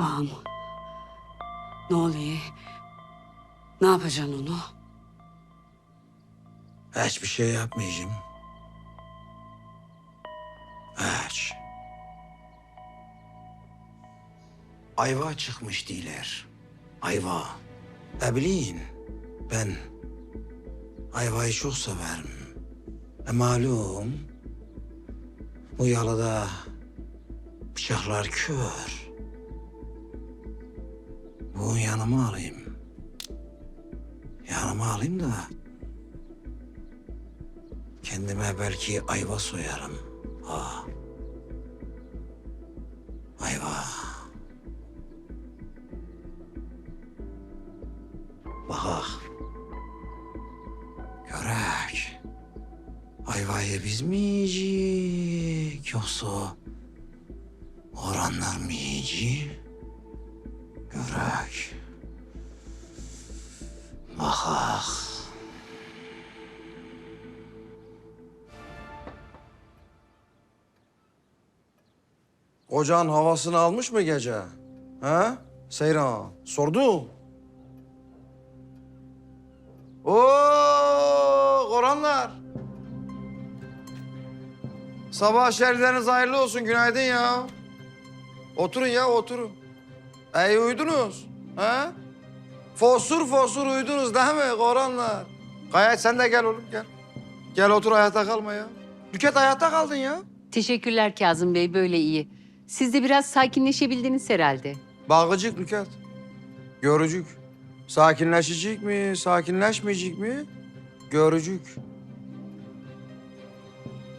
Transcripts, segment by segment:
Ağam. Ne oluyor? Ne yapacaksın onu? Hiçbir şey yapmayacağım. Hiç. Ayva çıkmış değiller. Ayva. E bileyim, ben ayvayı çok severim. E malum, bu yalıda bıçaklar kör. Bunu yanıma alayım. Yanıma alayım da Kendime belki ayva soyarım. Ha. Ayva. Bak. Görek. Ayvayı biz mi yiyecek yoksa oranlar mı yiyecek? Görek. Bakak. Ocağın havasını almış mı gece? Ha? Seyran sordu. Oo, koranlar. Sabah şerifleriniz hayırlı olsun. Günaydın ya. Oturun ya, oturun. İyi uyudunuz. Ha? Fosur fosur uyudunuz değil mi koranlar? Gayet sen de gel oğlum gel. Gel otur hayatta kalma ya. Büket hayatta kaldın ya. Teşekkürler Kazım Bey, böyle iyi. Siz de biraz sakinleşebildiniz herhalde. Bağıcık Nüket. Görücük. Sakinleşecek mi, sakinleşmeyecek mi? Görücük.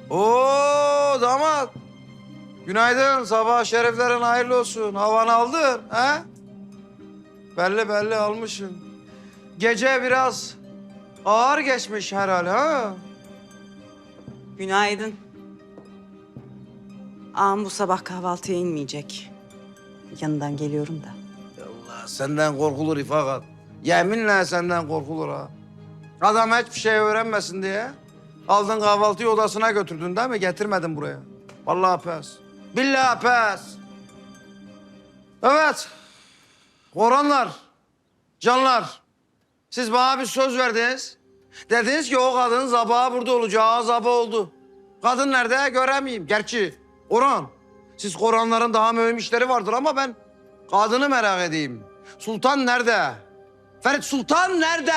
Oo damat. Günaydın. Sabah şereflerin hayırlı olsun. Havanı aldın, ha? Belli belli almışsın. Gece biraz ağır geçmiş herhalde, ha? Günaydın. Ağam bu sabah kahvaltıya inmeyecek. Yanından geliyorum da. Allah senden korkulur İfakat. Yeminle senden korkulur ha. Adam hiçbir şey öğrenmesin diye aldın kahvaltıyı odasına götürdün değil mi? Getirmedin buraya. Vallahi pes. Billahi pes. Evet. Koranlar, canlar. Siz bana bir söz verdiniz. Dediniz ki o kadın zabağı burada olacağı zabı oldu. Kadın nerede göremeyeyim. Gerçi Orhan, siz Koranların daha mühim işleri vardır ama ben kadını merak edeyim. Sultan nerede? Ferit Sultan nerede?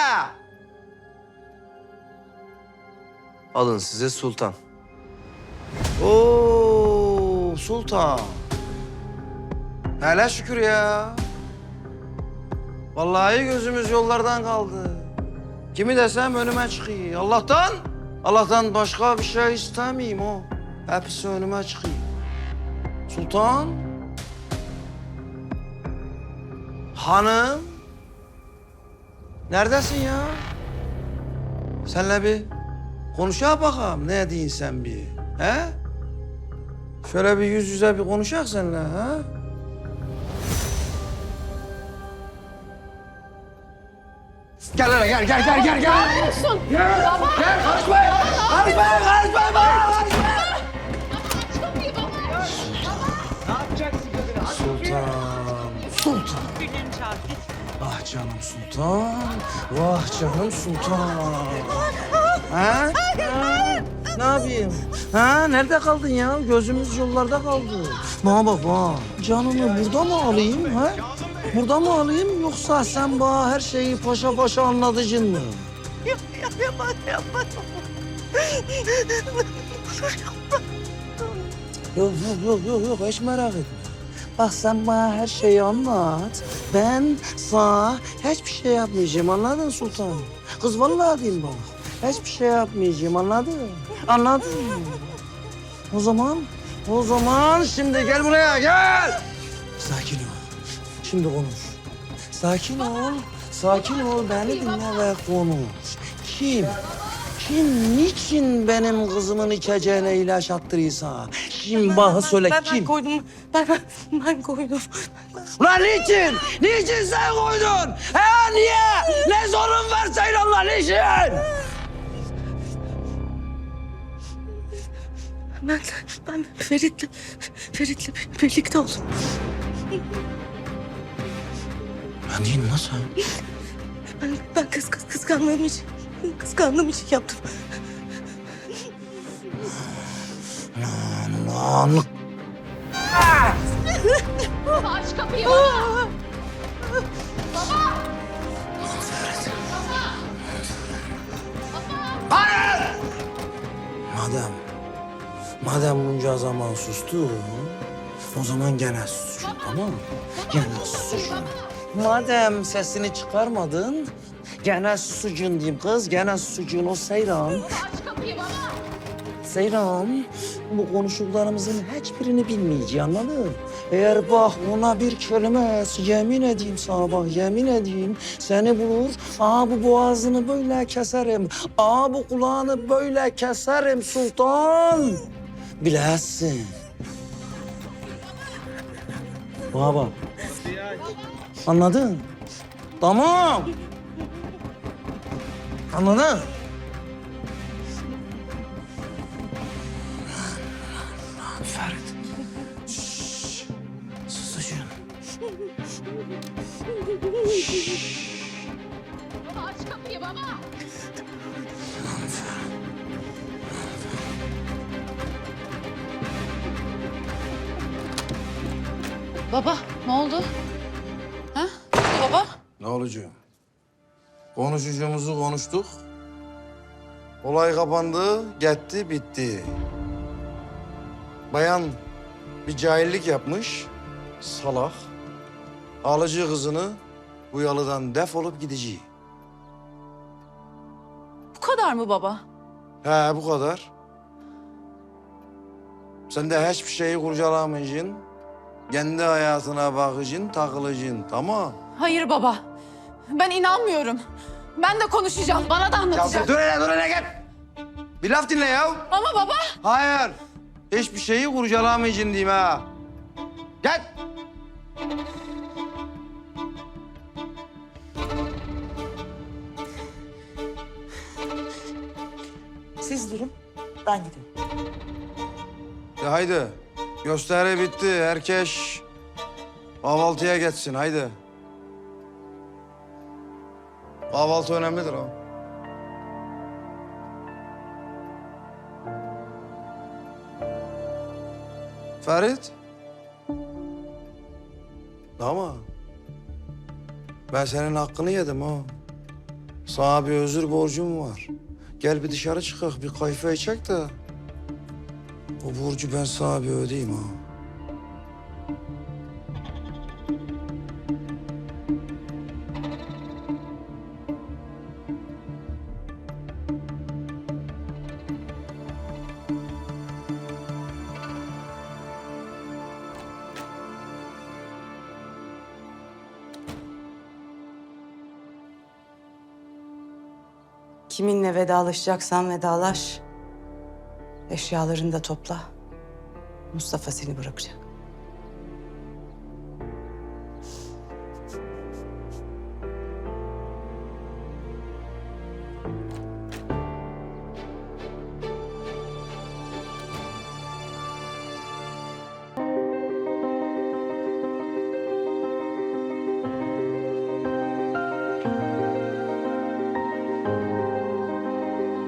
Alın size sultan. Oo Sultan. Hele şükür ya. Vallahi gözümüz yollardan kaldı. Kimi desem önüme çıkıyor. Allah'tan, Allah'tan başka bir şey istemeyeyim o. Hepsi önüme çıkıyor. Sultan. Hanım. Neredesin ya? Senle bir konuşa bakalım. Ne diyorsun sen bir? He? Şöyle bir yüz yüze bir konuşak seninle ha? Gel hele gel gel gel gel gel. Gel. Gel karışma. Karışma karışma karışma. Sultan. Sultan. Ah canım sultan. Vah canım sultan. Ha? Ne yapayım? Ha nerede kaldın ya? Gözümüz yollarda kaldı. Bana bak bana. Canımı burada mı alayım ha? Burada mı alayım yoksa sen bana her şeyi paşa paşa anlatıcın mı? Yok yok yok yok yok hiç merak etme. Bak sen bana her şeyi anlat. Ben sana hiçbir şey yapmayacağım anladın Sultan? Kız vallahi diyeyim bak. Hiçbir şey yapmayacağım anladın? Anladın mı? O zaman, o zaman şimdi gel buraya gel. Sakin ol. Şimdi konuş. Sakin ol. Sakin ol beni dinle ve konuş. Kim? Kim niçin benim kızımın içeceğine ilaç attırıysa? Kim bana söyle ben, kim? Ben koydum. Ben, ben, ben koydum. Ulan niçin? Niçin sen koydun? Ha niye? Ne sorun var Seyran'la niçin? Ben, ben Ferit'le, Ferit'le birlikte oldum. Diyorsun lan sen? Ben, ben kız, kız, kıskandığım için, kıskandığım için yaptım. Lan lan. Aç kapıyı baba. Madem bunca zaman sustu, o zaman gene susacağım tamam mı? Gene susacağım. Madem sesini çıkarmadın, gene susucun diyeyim kız, gene susucun o Seyran. Seyran, bu konuştuklarımızın hiçbirini bilmeyeceği anladın? Eğer bak ona bir kelime yemin edeyim sana bak yemin edeyim seni bulur. Aa bu boğazını böyle keserim. Aa bu kulağını böyle keserim sultan. Bilesin. Bana bak. Anladın? Tamam. Anladın? Ferit. Şşş. Susucun. Baba aç kapıyı baba. Baba ne oldu? Ha? Baba? Ne olacak? Konuşacağımızı konuştuk. Olay kapandı, gitti, bitti. Bayan bir cahillik yapmış, salak. Alıcı kızını bu yalıdan defolup gideceği. Bu kadar mı baba? He bu kadar. Sen de hiçbir şeyi kurcalamayacaksın. Kendi hayatına bakacaksın, takılacaksın, tamam? Hayır baba. Ben inanmıyorum. Ben de konuşacağım. Bana da anlatacak. dur hele, dur hele gel. Bir laf dinle ya. Ama baba. Hayır. Hiçbir şeyi kurcalamayacaksın diyeyim ha. Gel. Siz durun, ben gideyim. De haydi. Gösteri bitti. Herkes kahvaltıya geçsin. Haydi. Kahvaltı önemlidir ha. Ferit. Ama ben senin hakkını yedim ha. Sana bir özür borcum var. Gel bir dışarı çıkak, bir kayfa içek de o borcu ben sana bir ödeyeyim ha. Kiminle vedalaşacaksan vedalaş. Eşyalarını da topla. Mustafa seni bırakacak.